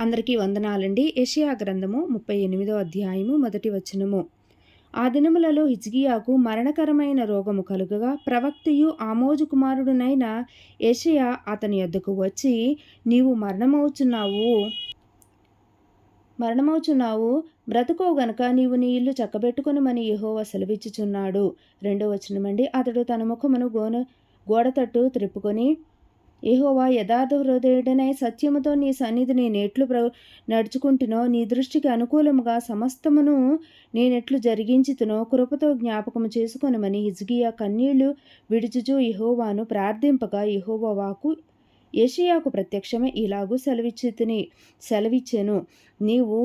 అందరికీ వందనాలండి. ఏషియా గ్రంథము ముప్పై ఎనిమిదో అధ్యాయము మొదటి వచనము. ఆ దినములలో హిజ్గియాకు మరణకరమైన రోగము కలుగగా ప్రవక్తయు ఆమోజు కుమారుడునైన ఏషియా అతని యొద్దకు వచ్చి నీవు మరణమవుచున్నావు. మరణమవుచున్నావు. బ్రతుకో గనుక నీవు నీ ఇల్లు చక్కబెట్టుకొనుమని యెహోవా సెలవిచ్చుచున్నాడు. రెండో వచనమండి. అతడు తన ముఖమును గోన గోడతట్టు త్రిప్పుకొని ఏహోవా యథార్థ హృదయుడనై సత్యముతో నీ సన్నిధిని నేనెట్లు ప్ర నడుచుకుంటునో నీ దృష్టికి అనుకూలముగా సమస్తమును నేనెట్లు జరిగించుతునో కృపతో జ్ఞాపకము చేసుకొనమని హిజ్గియా కన్నీళ్ళు విడుచుచు ఇహోవాను ప్రార్థింపగా యెహోవా వాకు ఏషియాకు ప్రత్యక్షమే ఇలాగూ సెలవిచ్చితిని సెలవిచ్చెను. నీవు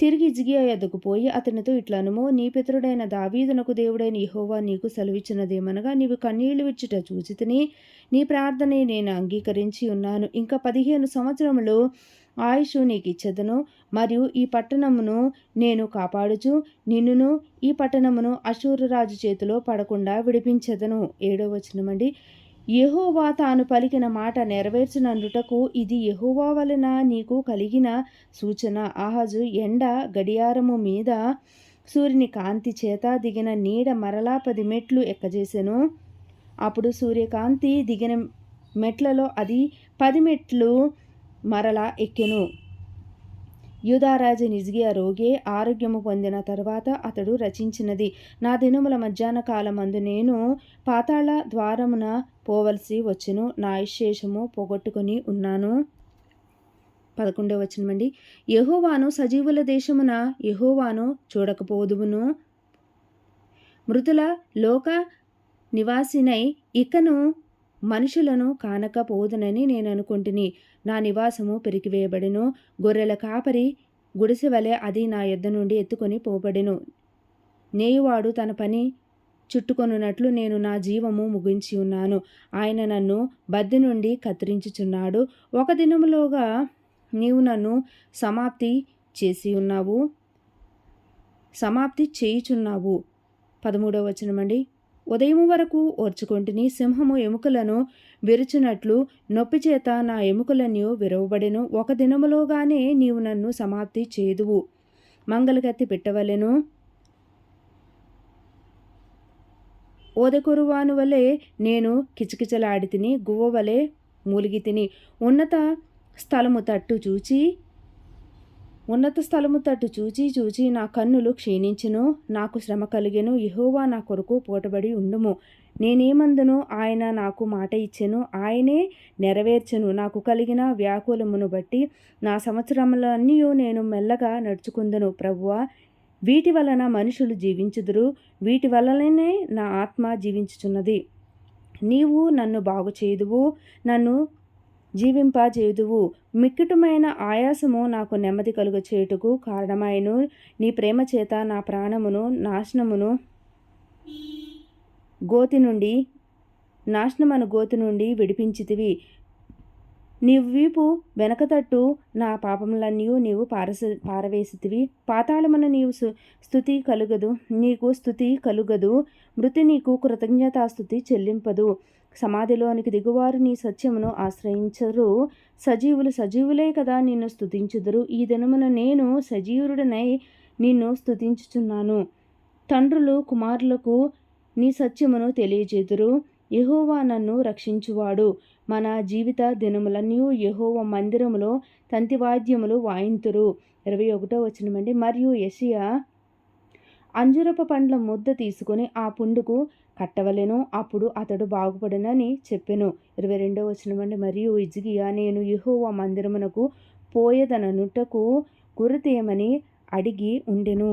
తిరిగి జిగియా యొద్దకు పోయి అతనితో ఇట్లనుమో నీ పితరుడైన దావీదునకు దేవుడైన ఇహోవా నీకు సెలవిచ్చినదేమనగా నీవు కన్నీళ్ళు విచ్చుట చూచితిని నీ ప్రార్థనే నేను అంగీకరించి ఉన్నాను. ఇంకా పదిహేను సంవత్సరములు ఆయుష్ నీకు ఇచ్చదను మరియు ఈ పట్టణమును నేను కాపాడుచు నిన్నును ఈ పట్టణమును అశూరరాజు చేతిలో పడకుండా విడిపించదను. ఏడో వచనమండి. యహోవా తాను పలికిన మాట నెరవేర్చినందుటకు ఇది యహోవా వలన నీకు కలిగిన సూచన. ఆహాజు ఎండ గడియారము మీద సూర్యుని కాంతి చేత దిగిన నీడ మరలా పది మెట్లు ఎక్కజేసెను. అప్పుడు సూర్యకాంతి దిగిన మెట్లలో అది పది మెట్లు మరలా ఎక్కెను. యూదారాజు నిజ్గియా రోగే ఆరోగ్యము పొందిన తర్వాత అతడు రచించినది. నా దినముల మధ్యాహ్న కాలమందు నేను పాతాళ ద్వారమున పోవలసి వచ్చును. నా విశేషము పోగొట్టుకుని ఉన్నాను. పదకొండవ వచనమండి. యహోవాను సజీవుల దేశమున యహోవాను చూడకపోదువును. మృతుల లోక నివాసినై ఇకను మనుషులను కానకపోదునని నేను అనుకుంటుని నా నివాసము పెరికివేయబడెను గొర్రెల కాపరి గుడిసె వలె అది నా యొద్ద నుండి ఎత్తుకొని పోబడెను. నేయువాడు తన పని చుట్టుకొనున్నట్లు నేను నా జీవము ముగించి ఉన్నాను. ఆయన నన్ను బద్దె నుండి కత్తిరించుచున్నాడు. ఒక దినములోగా నీవు నన్ను సమాప్తి చేసి ఉన్నావు. సమాప్తి చేయుచున్నావు. పదమూడవ వచనమండి. ఉదయం వరకు ఓర్చుకొంటిని సింహము ఎముకలను విరుచునట్లు నొప్పి చేత నా ఎముకలన్నీ విరవబడెను. ఒక దినములోగానే నీవు నన్ను సమాప్తి చేదువు. మంగళగత్తి పెట్టవలెను. ఓదకొరువాను వలె నేను కిచకిచలాడి తిని గువ్వ వలె మూలిగి తిని ఉన్నత స్థలము తట్టు చూచి ఉన్నత స్థలము తట్టు చూచి చూచి నా కన్నులు క్షీణించును. నాకు శ్రమ కలిగెను. యహోవా నా కొరకు పోటబడి ఉండుము. నేనేమందును? ఆయన నాకు మాట ఇచ్చెను. ఆయనే నెరవేర్చెను. నాకు కలిగిన వ్యాకులమును బట్టి నా సంవత్సరములన్నీ నేను మెల్లగా నడుచుకుందును ప్రభువా. వీటి వలన మనుషులు జీవించుదురు. వీటి వలననే నా ఆత్మ జీవించుచున్నది. నీవు నన్ను బాగు చేదువు నన్ను జీవింపజేయుదువు. మిక్కుటమైన ఆయాసము నాకు నెమ్మది కలుగ చేయుటకు కారణమాయను నీ ప్రేమ చేత నా ప్రాణమును నాశనమును గోతి నుండి నాశనమను గోతి నుండి విడిపించితివి. నీ వీపు వెనకతట్టు నా పాపములన్నీ నీవు పారస పారవేసితివి. పాతాళమున నీవు స్థుతి కలుగదు. నీకు స్థుతి కలుగదు. మృతి నీకు కృతజ్ఞతాస్థుతి చెల్లింపదు. సమాధిలోనికి దిగువారు నీ సత్యమును ఆశ్రయించరు. సజీవులు సజీవులే కదా నిన్ను స్థుతించుదురు ఈ దినమున నేను సజీవుడనై నిన్ను స్థుతించుచున్నాను తండ్రులు కుమారులకు నీ సత్యమును తెలియజేదురు. యహోవా నన్ను రక్షించువాడు. మన జీవిత దినములన్నీ యహోవ మందిరములో తంతివాద్యములు వాయింతురు. ఇరవై ఒకటో వచనమండి. మరియు యషియా అంజురపు పండ్ల ముద్ద తీసుకొని ఆ పుండుకు కట్టవలెను అప్పుడు అతడు బాగుపడనని చెప్పెను. ఇరవై రెండో వచనమండి మరియు ఇజిగియా నేను యహోవ మందిరమునకు పోయేదననుటకు గురితేయమని అడిగి ఉండెను.